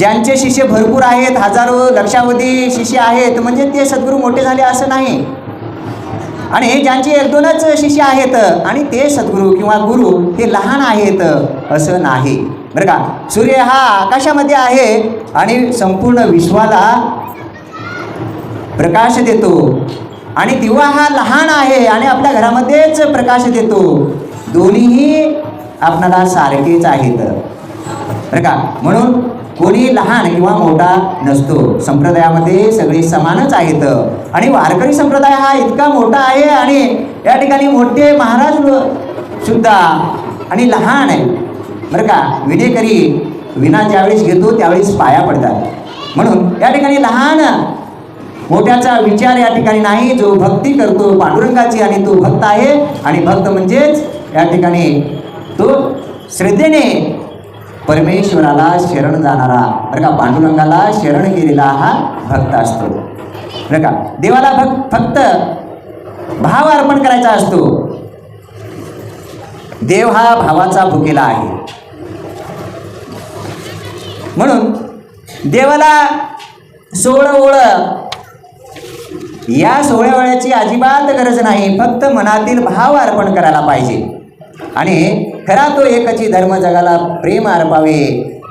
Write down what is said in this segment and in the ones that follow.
ज्यांचे शिष्य भरपूर आहेत हजारो लक्षावधी शिष्य आहेत म्हणजे ते सद्गुरू मोठे झाले असं नाही. आणि हे ज्यांचे एक दोनच शिष्य आहेत आणि ते सद्गुरू किंवा गुरु हे लहान आहेत असं नाही. बरं का? सूर्य हा आकाशामध्ये आहे आणि संपूर्ण विश्वाला प्रकाश देतो. आणि दिवा हा लहान आहे आणि आपल्या घरामध्येच प्रकाश देतो. दोन्हीही आपणाला सारखेच आहेत. बरं का? म्हणून कोणी लहान किंवा मोठा नसतो. संप्रदायामध्ये सगळे समानच आहेत. आणि वारकरी संप्रदाय हा इतका मोठा आहे आणि या ठिकाणी मोठे महाराज सुद्धा आणि लहान आहे. बरं का? विनेकरी विना ज्यावेळेस घेतो त्यावेळेस पाया पडतात. म्हणून या ठिकाणी लहान मोठ्याचा विचार या ठिकाणी नाही. जो भक्ती करतो पांडुरंगाची आणि तो भक्त आहे. आणि भक्त म्हणजेच या ठिकाणी तो श्रद्धेने परमेश्वराला शरण जाणारा बरं का? पांडुरंगाला शरण गेलेला हा भक्त असतो. बरं का? देवाला भक्त फक्त भाव अर्पण करायचा असतो. देव हा भावाचा भुकेला आहे. म्हणून देवाला सोळ ओळ या सोहळ्या वेळाची अजिबात गरज नाही. फक्त मनातील भाव अर्पण करायला पाहिजे. आणि खरा तो एकची धर्म जगाला प्रेम अर्पावे.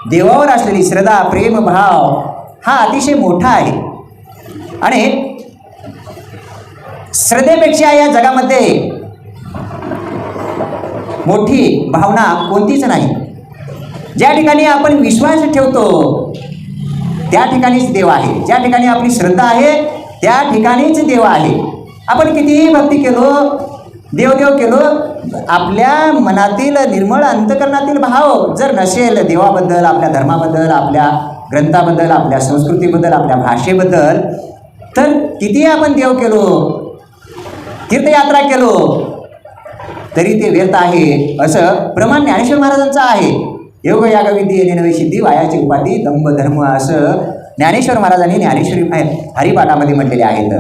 देवावर असलेली श्रद्धा प्रेम भाव हा अतिशय मोठा आहे. आणि श्रद्धेपेक्षा या जगामध्ये मोठी भावना कोणतीच नाही. ज्या ठिकाणी आपण विश्वास ठेवतो त्या ठिकाणीच देव आहे. ज्या ठिकाणी आपली श्रद्धा आहे त्या ठिकाणीच देव आहे. आपण कितीही भक्ती केलो देवदेव केलो. आपल्या मनातील निर्मळ अंतकरणातील भाव जर नसेल देवाबद्दल आपल्या धर्माबद्दल आपल्या ग्रंथाबद्दल आपल्या संस्कृतीबद्दल आपल्या भाषेबद्दल तर कितीही आपण देव केलो? तीर्थयात्रा केलो. तरी ते व्यर्थ आहे. असं प्रमाण ज्ञानेश्वर महाराजांचं आहे. योग यागविधी नवी सिद्धी वायाची उपाधी दंभ धर्म असं ज्ञानेश्वर महाराजांनी ज्ञानेश्वरी हरिपाठामध्ये म्हटलेले आहेत.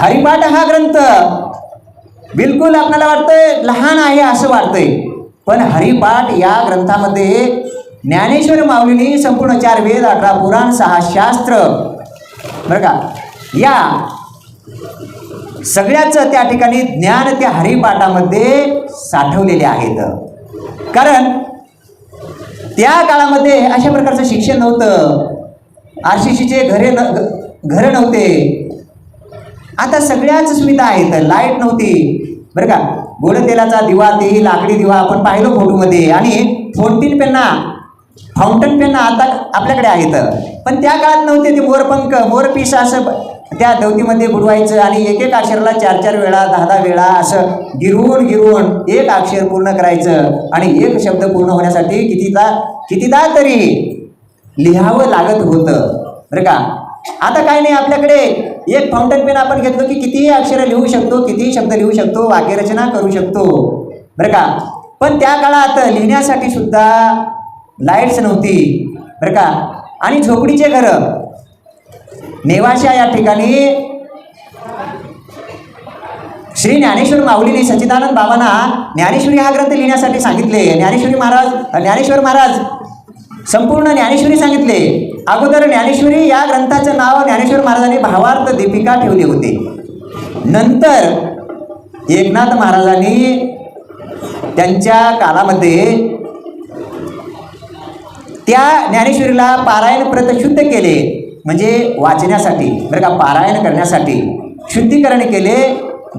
हरिपाठ हा ग्रंथ बिलकुल आपल्याला वाटतंय लहान आहे असं वाटतंय. पण हरिपाठ या ग्रंथामध्ये ज्ञानेश्वर माऊलीने संपूर्ण चार वेद अठरा पुराण सहा शास्त्र बरं का या सगळ्याच त्या ठिकाणी ज्ञान त्या हरिपाठामध्ये साठवलेले आहेत. कारण त्या काळामध्ये अशा प्रकारचं शिक्षण नव्हतं. आर सी सीचे घरे न घरं नव्हते. आता सगळ्याच सुविधा आहेत. लाइट नव्हती. बरं का? गोड तेलाचा दिवा तेही लाकडी दिवा आपण पाहिलो फोटोमध्ये आणि फोर्टीन पेन्ना फाउंटन पेन आता आपल्याकडे आहेत. पण त्या काळात नव्हते ते मोरपंख मोरपीस असं त्या धवतीमध्ये बुडवायचं आणि एक एक अक्षराला चार चार वेळा दहा दहा वेळा असं गिरवून गिरवून एक अक्षर पूर्ण करायचं. आणि एक शब्द पूर्ण होण्यासाठी कितीदा कितीदा तरी लिहावं लागत होतं. बरं का? आता काय नाही आपल्याकडे एक फाउंटन पेन आपण घेतलो की कितीही अक्षरं लिहू शकतो कितीही शब्द लिहू शकतो वाक्यरचना करू शकतो. बरं का? पण त्या काळात लिहिण्यासाठी सुद्धा लाईट्स नव्हती. बरं का? आणि झोपडीचे घरं. नेवाशा या ठिकाणी श्री ज्ञानेश्वर माऊलीने सच्चिदानंद बाबांना ज्ञानेश्वरी हा ग्रंथ लिहिण्यासाठी सांगितले. ज्ञानेश्वरी महाराज ज्ञानेश्वर महाराज संपूर्ण ज्ञानेश्वरी सांगितले. अगोदर ज्ञानेश्वरी या ग्रंथाचं नाव ज्ञानेश्वर महाराजांनी भावार्थ दीपिका ठेवले होते. नंतर एकनाथ महाराजांनी त्यांच्या काळामध्ये त्या ज्ञानेश्वरीला पारायण प्रत शुद्ध केले. म्हणजे वाचण्यासाठी बरं का पारायण करण्यासाठी शुद्धीकरण केले.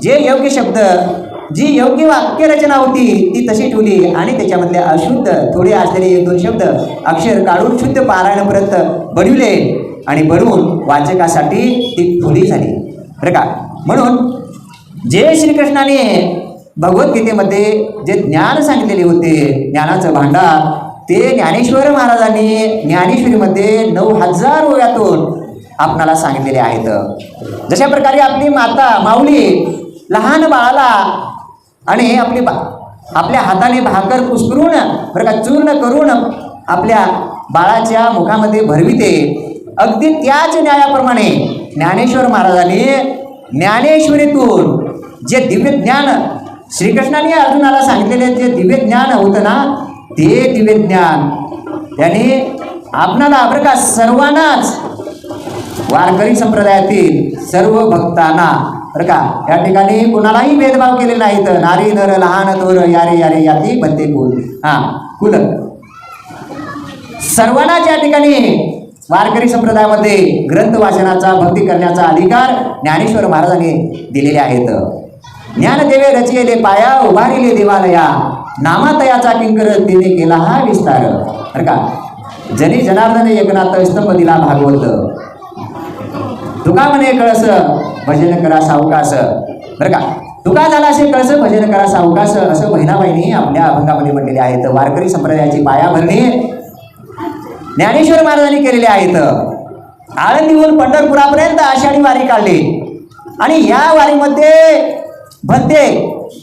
जे योग्य शब्द जी योग्य वाक्यरचना होती ती तशी ठेवली आणि त्याच्यामधले अशुद्ध थोडे असलेले एक दोन शब्द अक्षर काढून शुद्ध पारायणपर्यंत प्रत बनविले आणि बनवून वाचकासाठी ती खुली झाली. बरं का? म्हणून जे श्रीकृष्णाने भगवद्गीतेमध्ये जे ज्ञान सांगितलेले होते ज्ञानाचं भांडार ते ज्ञानेश्वर महाराजांनी ज्ञानेश्वरीमध्ये नऊ हजार ओव्यातून आपणाला सांगितलेले आहेत. जशा प्रकारे आपली माता माऊली लहान बाळाला आणि आपली बा आपल्या हाताने भाकर कुस्करून बरं का चूर्ण करून आपल्या बाळाच्या मुखामध्ये भरविते. अगदी त्याच न्यायाप्रमाणे ज्ञानेश्वर महाराजांनी ज्ञानेश्वरीतून जे दिव्य ज्ञान श्रीकृष्णाने अर्जुनाला सांगितलेले जे दिव्य ज्ञान होतं ना ते दिव्य ज्ञान. त्याने आपणाला बरं का सर्वांनाच वारकरी संप्रदायातील सर्व भक्तांना बरं का? या ठिकाणी कुणालाही भेदभाव केले नाहीत नारी नर लहान थोर यारे यारे याती बंदे कुल हा कुल सर्वांना या ठिकाणी वारकरी संप्रदायामध्ये ग्रंथ वाचनाचा भक्ती करण्याचा अधिकार ज्ञानेश्वर महाराजांनी दिलेले आहेत. ज्ञानदेवे रचिले पाया उभारिले देवालया. नामातयाचा किंकर तिने केला हा विस्तार. बरं का? जनी जनार्दन एकनाथ स्तंभ दिला भागवत. तुका म्हणे कळस? भजन करा सावकास बरं का? तुका झाला असे कळस? भजन करा सावकास असं बहिणाबाईंनी आपल्या अभंगामध्ये म्हटलेले आहेत. वारकरी संप्रदायाची पायाभरणी ज्ञानेश्वर महाराजांनी केलेले आहेत. आळंदीहून पंढरपुरापर्यंत आषाढी वारी काढली. आणि या वारीमध्ये भत्ते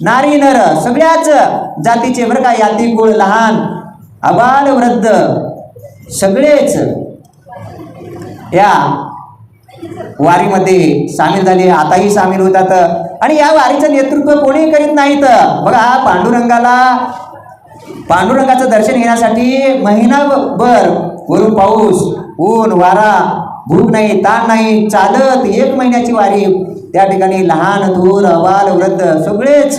नारी नर सगळ्याच जातीचे बरं का याती गुळ लहान अबाल वृद्ध सगळेच या वारीमध्ये सामील झाले. आताही सामील होतात. आणि या वारीचं नेतृत्व कोणी करीत नाहीत. बघा पांडुरंगाला पांडुरंगाचं दर्शन घेण्यासाठी महिनाभर वरून पाऊस ऊन वारा भूक नाही ताण नाही चालत एक महिन्याची वारी. त्या ठिकाणी लहान धूर अबाल वृद्ध सगळेच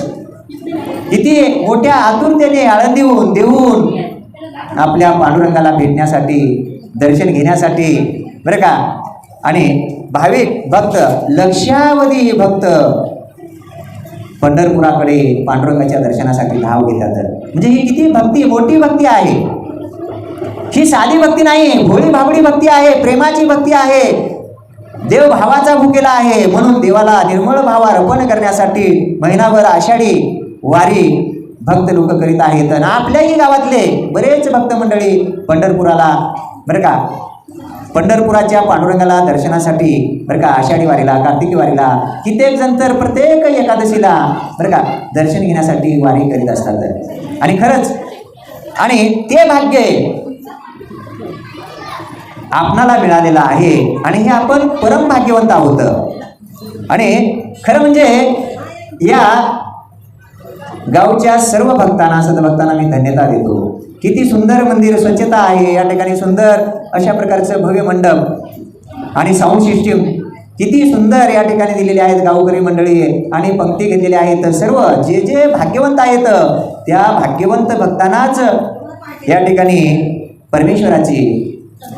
किती मोठ्या आतुरतेने आळंदीहून देऊन आपल्या पांडुरंगाला भेटण्यासाठी दर्शन घेण्यासाठी. बरं का? आणि भाविक भक्त लक्षावधी भक्त पंढरपुराकडे पांडुरंगाच्या दर्शनासाठी धाव घेतात. म्हणजे ही किती भक्ती मोठी भक्ती आहे. ही साधी भक्ती नाही भोळी भाबडी भक्ती आहे प्रेमाची भक्ती आहे. देव भावाचा भूकेला आहे म्हणून देवाला निर्मळ भाव अर्पण करण्यासाठी महिनाभर आषाढी वारी भक्त लोक करीत आहेत. आणि आपल्याही गावातले बरेच भक्त मंडळी पंढरपुराला बरं का पंढरपुराच्या पांडुरंगाला दर्शनासाठी बरं का आषाढी वारीला कार्तिकी वारीला कित्येक जण तर प्रत्येक एकादशीला बरं का दर्शन घेण्यासाठी वारी करीत असतात. आणि खरंच आणि ते भाग्य आपणाला मिळालेलं आहे आणि हे आपण परम भाग्यवंत आहोत. आणि खरं म्हणजे या गावच्या सर्व भक्तांना सदभक्तांना मी धन्यता देतो. किती सुंदर मंदिर स्वच्छता आहे या ठिकाणी सुंदर अशा प्रकारचं भव्य मंडप आणि साऊंड सिस्टीम किती सुंदर या ठिकाणी दिलेले आहेत गावकरी मंडळी आणि पंक्ती घेतलेल्या आहेत सर्व. जे जे भाग्यवंत आहेत त्या भाग्यवंत भक्तांनाच या ठिकाणी परमेश्वराची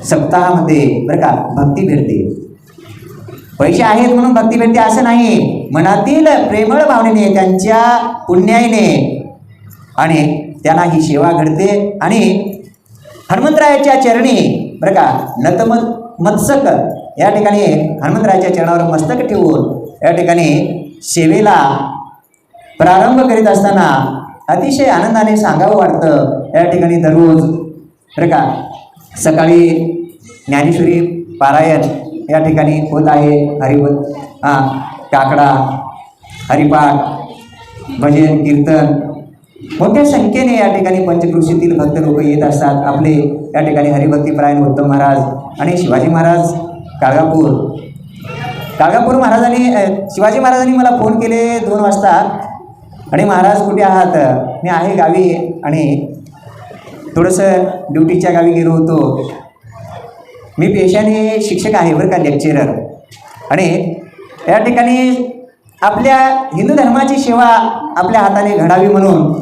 सप्ताहामध्ये बरं का भक्ती भेटते. पैसे आहेत म्हणून भक्ती भेटते असं नाही. मनातील प्रेमळ भावनेने त्यांच्या पुण्याईने आणि त्यांना ही सेवा घडते. आणि हनुमंतरायाच्या चरणी बरं का नतम मत्सक या ठिकाणी हनुमंतरायाच्या चरणावर मस्तक ठेवून या ठिकाणी सेवेला प्रारंभ करीत असताना अतिशय आनंदाने सांगावं वाटतं. या ठिकाणी दररोज बरं का सकाळी ज्ञानेश्वरी पारायण या ठिकाणी होत आहे. हरिवत हां काकडा हरिपाठ भजन कीर्तन मोठ्या संख्येने या ठिकाणी पंचकृषीतील भक्त लोक येत असतात. आपले या ठिकाणी हरिभक्तीपरायण उत्तम महाराज आणि शिवाजी महाराज काळगापूर काळगापूर महाराजांनी शिवाजी महाराजांनी मला फोन केले दोन वाजता. आणि महाराज कुठे आहात? मी आहे गावी आणि थोडंसं ड्युटीच्या गावी गेलो होतो. मी पेशाने शिक्षक आहे बरं का लेक्चरर आणि या ठिकाणी आपल्या हिंदू धर्माची सेवा आपल्या हाताने घडावी म्हणून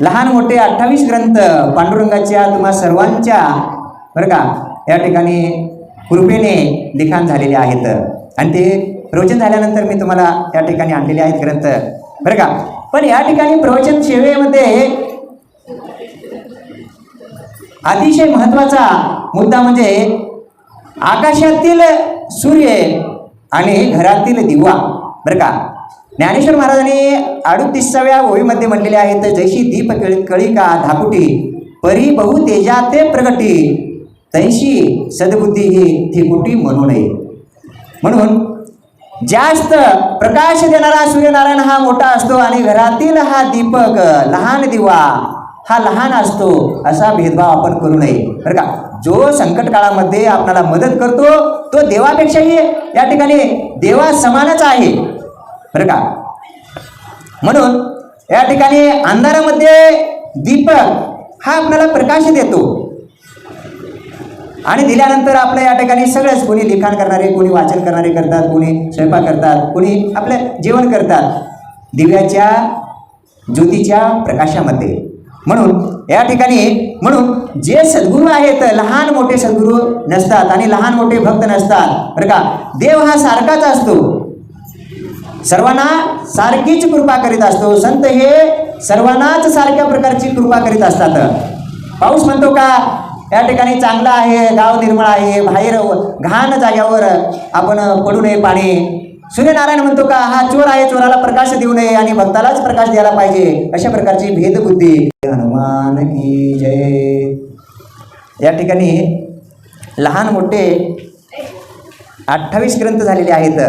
लहान मोठे अठ्ठावीस ग्रंथ पांडुरंगाच्या तुम्हा सर्वांच्या बरं का या ठिकाणी कृपेने लिखाण झालेले आहेत. आणि ते प्रवचन झाल्यानंतर मी तुम्हाला या ठिकाणी आणलेले आहेत ग्रंथ. बरं का पण या ठिकाणी प्रवचन सेवेमध्ये अतिशय महत्त्वाचा मुद्दा म्हणजे आकाशातील सूर्य आणि घरातील दिवा. बरं का ज्ञानेश्वर महाराजांनी अडुतीसाव्या ओळीमध्ये म्हणलेले आहेत जैशी दीप कळी कळिका धाकुटी परी बहु तेजा ते प्रगटी तैशी सद्बुद्धी ही थिकुटी म्हणू नये. म्हणून जास्त प्रकाश देणारा सूर्यनारायण हा मोठा असतो आणि घरातील हा दीपक लहान दिवा हा लहान असतो असा भेदभाव आपण करू नये. बरं का? जो संकट काळामध्ये आपल्याला मदत करतो तो देवापेक्षाही या ठिकाणी देवा समानच आहे. बरं का? म्हणून या ठिकाणी अंधारामध्ये दीपक हा आपल्याला प्रकाश देतो आणि दिल्यानंतर आपल्या या ठिकाणी सगळेच कोणी लिखाण करणारे कोणी वाचन करणारे करतात कोणी स्वयंपाक करतात कोणी आपलं जेवण करतात. दिव्याच्या ज्योतीच्या प्रकाशामध्ये. म्हणून या ठिकाणी म्हणून जे सद्गुरू आहेत लहान मोठे सद्गुरू नसतात आणि लहान मोठे भक्त नसतात. बरं का? देव हा सारखाच असतो. सर्वांना सारखीच कृपा करीत असतो. संत हे सर्वांनाच सारख्या प्रकारची कृपा करीत असतात. पाऊस म्हणतो का या ठिकाणी चांगला आहे गाव निर्मळ आहे बाहेर घाण जाग्यावर आपण पडू नये पाणी. सूर्यनारायण म्हणतो का हा चोर आहे चोराला प्रकाश देऊ नये आणि भक्तालाच प्रकाश द्यायला पाहिजे. अशा प्रकारची भेदबुद्धी. हनुमान की जय. या ठिकाणी लहान मोठे अठ्ठावीस ग्रंथ झालेले आहेत.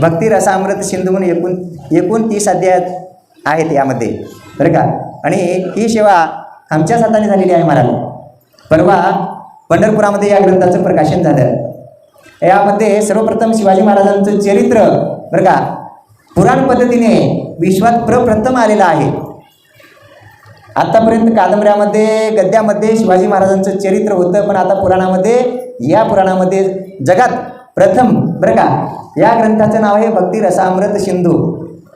भक्ती रसामृत सिंधू म्हणून एकूण एकूण तीस अध्याय आहेत यामध्ये. बरं का? आणि ही सेवा आमच्याच हाताने झालेली आहे महाराज. परवा पंढरपुरामध्ये या ग्रंथाचं प्रकाशन झालं. यामध्ये सर्वप्रथम शिवाजी महाराजांचं चरित्र बरं का? पुराण पद्धतीने विश्वात प्रप्रथम आलेलं आहे. आतापर्यंत कादंबऱ्यामध्ये गद्यामध्ये शिवाजी महाराजांचं चरित्र होतं पण आता पुराणामध्ये या पुराणामध्ये जगात प्रथम बरं का या ग्रंथाचं नाव आहे भक्ती रसामृत सिंधू.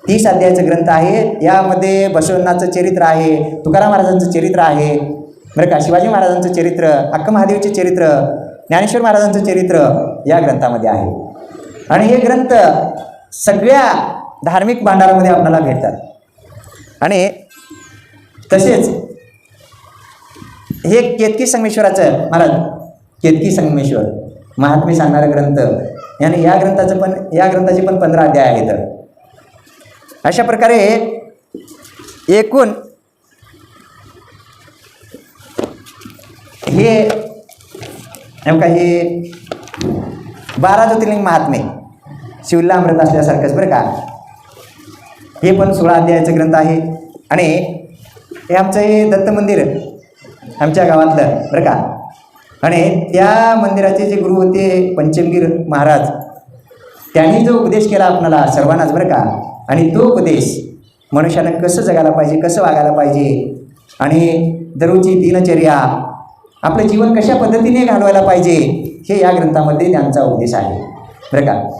तीस अध्यायाचं ग्रंथ आहे यामध्ये बसवण्णाचं चरित्र आहे तुकाराम महाराजांचं चरित्र आहे बरं का शिवाजी महाराजांचं चरित्र अक्क महादेवचे चरित्र ज्ञानेश्वर महाराजांचं चरित्र या ग्रंथामध्ये आहे. आणि हे ग्रंथ सगळ्या धार्मिक भांडारामध्ये आपल्याला भेटतात. आणि तसेच हे केतकी संगमेश्वराचं महाराज केतकी संगमेश्वर. महात्मे सांगणारा ग्रंथ. याने या ग्रंथाचं पण या ग्रंथाचे पण पंधरा अध्याय आहेत. अशा प्रकारे एकूण हे नेमका हे बारा ज्योतिर्लिंग महात्मे शिवला अमृत असल्यासारखंच बरं का? हे पण सोळा अध्यायाचं ग्रंथ आहे. आणि हे आमचं हे दत्त मंदिर आमच्या गावातलं बरं का? आणि त्या मंदिराचे जे गुरु होते पंचमगीर महाराज त्यांनी जो उपदेश केला आपणाला सर्वांनाच बरं का? आणि तो उपदेश मनुष्यानं कसं जगायला पाहिजे कसं वागायला पाहिजे? आणि दररोजची दिनचर्या आपलं जीवन कशा पद्धतीने घालवायला पाहिजे? हे या ग्रंथामध्ये त्यांचा उपदेश आहे. बरं का?